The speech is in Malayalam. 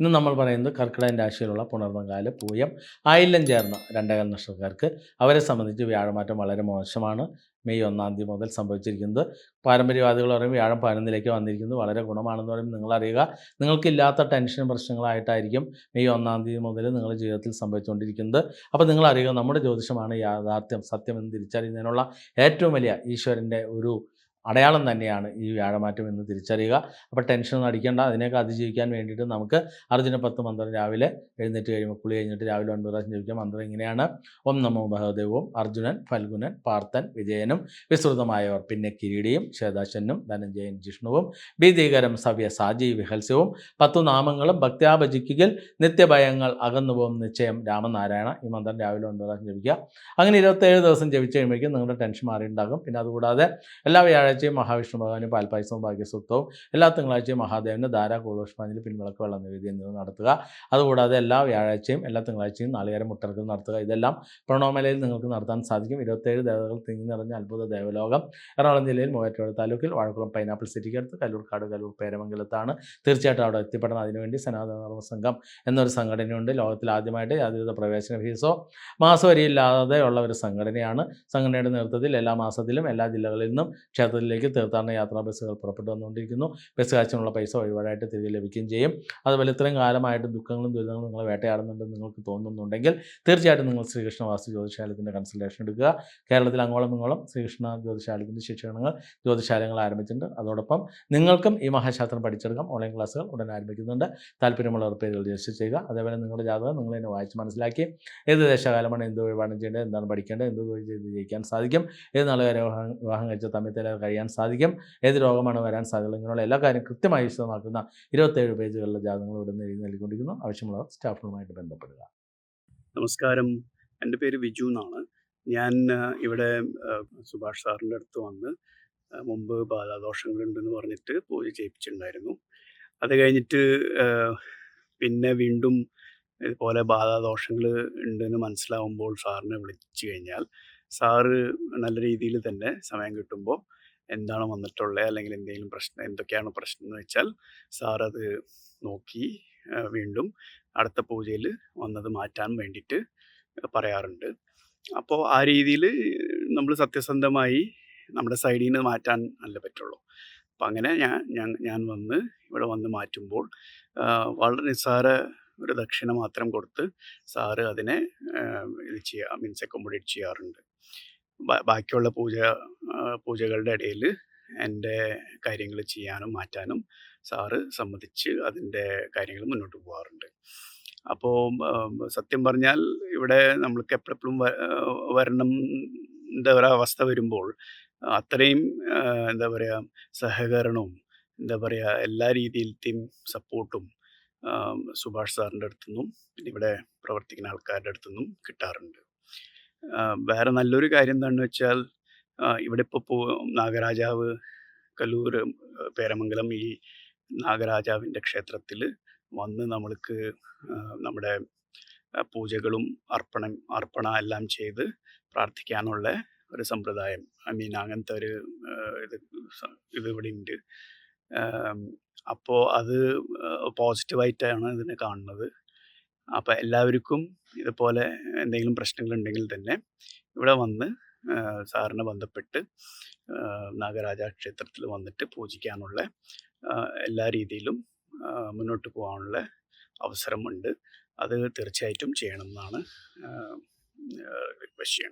ഇന്ന് നമ്മൾ പറയുന്നത് കർക്കിടകൻ രാശിയിലുള്ള പുണർന്നകാല പൂയം ആയില്യം ചേർന്ന രണ്ടേകാൽ നക്ഷത്രക്കാർക്ക് അവരെ സംബന്ധിച്ച് വ്യാഴമാറ്റം വളരെ മോശമാണ്. മെയ് ഒന്നാം തീയതി മുതൽ സംഭവിച്ചിരിക്കുന്നത്. പാരമ്പര്യവാദികൾ പറയും വ്യാഴം പതിനൊന്നിലേക്ക് വന്നിരിക്കുന്നത് വളരെ ഗുണമാണെന്ന് പറയും. നിങ്ങളറിയുക നിങ്ങൾക്കില്ലാത്ത ടെൻഷൻ പ്രശ്നങ്ങളായിട്ടായിരിക്കും മെയ് ഒന്നാം തീയതി മുതൽ നിങ്ങളുടെ ജീവിതത്തിൽ സംഭവിച്ചുകൊണ്ടിരിക്കുന്നത്. അപ്പോൾ നിങ്ങളറിയുക നമ്മുടെ ജ്യോതിഷമാണ് യാഥാർത്ഥ്യം സത്യം എന്ന് തിരിച്ചറിയുന്നതിനുള്ള ഏറ്റവും വലിയ ഈശ്വരന്റെ ഒരു അടയാളം തന്നെയാണ് ഈ വ്യാഴമാറ്റം എന്ന് തിരിച്ചറിയുക. അപ്പോൾ ടെൻഷനൊന്നും അടിക്കേണ്ട. അതിനെയൊക്കെ അതിജീവിക്കാൻ വേണ്ടിയിട്ട് നമുക്ക് അർജുന പത്ത് മന്ത്രം രാവിലെ എഴുന്നേറ്റ് കഴിയുമ്പോൾ കുളി കഴിഞ്ഞിട്ട് രാവിലെ ഒൻപത് പ്രാവശ്യം ജപിക്കാം മന്ത്രം ഇങ്ങനെയാണ്. ഓം നമോ ബഹദേവവും അർജുനൻ ഫൽഗുനൻ പാർത്ഥൻ വിജയനും വിസ്തൃതമായവർ. പിന്നെ കിരീടിയും ശ്വേതാശനും ധനഞ്ജയൻ ജിഷ്ണുവും ഭീതികരം സവ്യ സാജി വിഹൽസ്യവും പത്തു നാമങ്ങളും ഭക്ത്യാഭജിക്കുകൽ നിത്യഭയങ്ങൾ അകന്നുപോകും നിശ്ചയം രാമനാരായണ. ഈ മന്ത്രം രാവിലെ ഒൻപത് പ്രാവശ്യം ജപിക്കുക. അങ്ങനെ ഇരുപത്തേഴ് ദിവസം ജപിച്ച് കഴിയുമ്പോഴേക്കും നിങ്ങളുടെ ടെൻഷൻ മാറിയിട്ടുണ്ടാകും. പിന്നെ അതുകൂടാതെ എല്ലാ വ്യാഴാഴ്ചയും മഹാവിഷ്ണു ഭഗവാനും പാൽപ്പായസവും ഭാഗ്യസൂക്തവും എല്ലാ തിങ്കളാഴ്ചയും മഹാദേവന് ധാരാ കൂളോഷ്മാനിൽ പിൻവിളക്ക് വെള്ളം നിവേദ്യം എന്നിവ നടത്തുക. അതുകൂടാതെ എല്ലാ വ്യാഴാഴ്ചയും എല്ലാ തിങ്കളാഴ്ചയും നാളികേരം മുട്ടർക്കൽ നടത്തുക. ഇതെല്ലാം പ്രണോമലയിൽ നിങ്ങൾക്ക് നടത്താൻ സാധിക്കും. ഇരുപത്തേഴ് ദേവതകൾ തിങ്ങി നിറഞ്ഞ അത്ഭുത ദേവലോകം. എറണാകുളം ജില്ലയിൽ മൂവാറ്റുപുഴ താലൂക്കിൽ വാഴക്കുളം പൈനാപ്പിൾ സിറ്റിക്ക് അടുത്ത് കല്ലൂർക്കാട് കല്ലൂർ പേരമംഗലത്താണ്. തീർച്ചയായിട്ടും അവിടെ എത്തിപ്പെടണം. അതിനുവേണ്ടി സനാതന ധർമ്മ സംഘം എന്നൊരു സംഘടനയുണ്ട്. ലോകത്തിൽ ആദ്യമായിട്ട് യാതൊരുവിധ പ്രവേശന ഫീസോ മാസവരിയില്ലാതെ ഉള്ള ഒരു സംഘടനയാണ്. സംഘടനയുടെ നേതൃത്വത്തിൽ എല്ലാ മാസത്തിലും എല്ലാ ജില്ലകളിൽ നിന്നും ക്ഷേത്രത്തിലേക്ക് തീർത്ഥാടന യാത്രാ ബസ്സുകൾ പുറപ്പെട്ടു വന്നുകൊണ്ടിരിക്കുന്നു. ബസ് കാശിനുള്ള പൈസ വഴിപാടായിട്ട് തിരികെ ലഭിക്കുകയും ചെയ്യും. അതുപോലെ ഇത്രയും കാലമായിട്ട് ദുഃഖങ്ങളും ദുരിതങ്ങളും നിങ്ങൾ വേട്ടയാടുന്നുണ്ടെന്ന് നിങ്ങൾക്ക് തോന്നുന്നുണ്ടെങ്കിൽ തീർച്ചയായിട്ടും നിങ്ങൾ ശ്രീകൃഷ്ണ വാസ്തു ജ്യോതിശാലയത്തിന്റെ കൺസൾട്ടേഷൻ എടുക്കുക. കേരളത്തിൽ അങ്ങോളം ഇങ്ങോളം ശ്രീകൃഷ്ണ ജ്യോതിശാലയത്തിന്റെ ശിക്ഷണങ്ങൾ ജ്യോതിശാലയങ്ങൾ ആരംഭിച്ചിട്ടുണ്ട്. അതോടൊപ്പം നിങ്ങൾക്കും ഈ മഹാശാസ്ത്രം പഠിച്ചെടുക്കാം ഓൺലൈൻ ക്ലാസ്സുകൾ ഉടൻ ആരംഭിക്കുന്നുണ്ട്. താല്പര്യമുള്ളവർ പേരുകൾ രജിസ്റ്റർ ചെയ്യുക. അതേപോലെ നിങ്ങളുടെ ജാതകം നിങ്ങൾ തന്നെ വായിച്ച് മനസ്സിലാക്കി ഏത് ദേശകാലമാണ് എന്ത് വഴിപാടും ചെയ്യേണ്ടത് എന്താണ് പഠിക്കേണ്ടത് എന്ത് ചെയ്ത് ജയിക്കാൻ സാധിക്കും ഏത് നാളുകാരെ വിവാഹം കഴിച്ച തമ്മിൽ കഴിയാൻ സാധിക്കും. ഏത് രോഗമാണ് വരാൻ സാധ്യത ഇങ്ങനെയുള്ള എല്ലാ കാര്യം കൃത്യമായി വിശദമാക്കുന്ന ഇരുപത്തേഴ് പേജുകളിലെ ജാതകങ്ങൾ ഇവിടെ എഴുതി നൽകിക്കൊണ്ടിരിക്കുന്നു. ആവശ്യമുള്ളവർ സ്റ്റാഫുകളുമായിട്ട് ബന്ധപ്പെടുക. നമസ്കാരം. എന്റെ പേര് വിജു എന്നാണ്. ഞാൻ ഇവിടെ സുഭാഷ് സാറിന്റെ അടുത്ത് വന്ന് മുമ്പ് ബാധാദോഷങ്ങളുണ്ടെന്ന് പറഞ്ഞിട്ട് പൂജ ചെയ്യിപ്പിച്ചിട്ടുണ്ടായിരുന്നു. അത് കഴിഞ്ഞിട്ട് പിന്നെ വീണ്ടും ഇതുപോലെ ബാധാദോഷങ്ങൾ ഉണ്ടെന്ന് മനസ്സിലാവുമ്പോൾ സാറിനെ വിളിച്ചു കഴിഞ്ഞാൽ സാറ് നല്ല രീതിയിൽ തന്നെ സമയം കിട്ടുമ്പോൾ എന്താണ് വന്നിട്ടുള്ളത് അല്ലെങ്കിൽ എന്തെങ്കിലും പ്രശ്നം എന്തൊക്കെയാണ് പ്രശ്നം എന്ന് വെച്ചാൽ സാർ അത് നോക്കി വീണ്ടും അടുത്ത പൂജയിൽ വന്നത് മാറ്റാൻ വേണ്ടിയിട്ട് പറയാറുണ്ട്. അപ്പോൾ ആ രീതിയിൽ നമ്മൾ സത്യസന്ധമായി നമ്മുടെ സൈഡിൽ നിന്ന് മാറ്റാൻ അല്ല പറ്റുള്ളൂ. അപ്പം അങ്ങനെ ഞാൻ ഞാൻ ഞാൻ വന്ന് ഇവിടെ വന്ന് മാറ്റുമ്പോൾ വളരെ നിസ്സാര ഒരു ദക്ഷിണ മാത്രം കൊടുത്ത് സാറ് അതിനെ ഇത് ചെയ്യുക മീൻസ് അക്കോമഡേറ്റ് ചെയ്യാറുണ്ട്. ബാക്കിയുള്ള പൂജ പൂജകളുടെ ഇടയിൽ എന്റെ കാര്യങ്ങൾ ചെയ്യാനും മാറ്റാനും സാറ് സമ്മതിച്ച് അതിന്റെ കാര്യങ്ങൾ മുന്നോട്ട് പോകാറുണ്ട് അപ്പോൾ സത്യം പറഞ്ഞാൽ ഇവിടെ നമ്മൾക്ക് എപ്പോഴെപ്പോഴും വരണം എന്താ പറയുക അവസ്ഥ വരുമ്പോൾ അത്രയും എന്താ പറയുക സഹകരണവും എന്താ പറയുക എല്ലാ രീതിയിലത്തെയും സപ്പോർട്ടും സുഭാഷ് സാറിന്റെ അടുത്തുനിന്നും പിന്നെ ഇവിടെ പ്രവർത്തിക്കുന്ന ആൾക്കാരുടെ അടുത്തുനിന്നും കിട്ടാറുണ്ട്. വേറെ നല്ലൊരു കാര്യം എന്താണെന്ന് വെച്ചാൽ ഇവിടെ ഇപ്പോൾ നാഗരാജാവ് കല്ലൂർ പേരമംഗലം ഈ നാഗരാജാവിന്റെ ക്ഷേത്രത്തിൽ വന്ന് നമ്മൾക്ക് നമ്മുടെ പൂജകളും അർപ്പണം അർപ്പണ എല്ലാം ചെയ്ത് പ്രാർത്ഥിക്കാനുള്ള ഒരു സമ്പ്രദായം. ഐ മീൻ അങ്ങനത്തെ ഒരു ഇത് ഇത് ഇവിടെ ഉണ്ട്. അപ്പോൾ അത് പോസിറ്റീവായിട്ടാണ് ഇതിനെ കാണുന്നത്. അപ്പോൾ എല്ലാവർക്കും ഇതുപോലെ എന്തെങ്കിലും പ്രശ്നങ്ങളുണ്ടെങ്കിൽ തന്നെ ഇവിടെ വന്ന് സാറിനെ ബന്ധപ്പെട്ട് നാഗരാജ ക്ഷേത്രത്തിൽ വന്നിട്ട് പൂജിക്കാനുള്ള എല്ലാ രീതിയിലും മുന്നോട്ട് പോകാനുള്ള അവസരമുണ്ട്. അത് തീർച്ചയായിട്ടും ചെയ്യണമെന്നാണ് റിക്വസ്റ്റ് ചെയ്യണത്.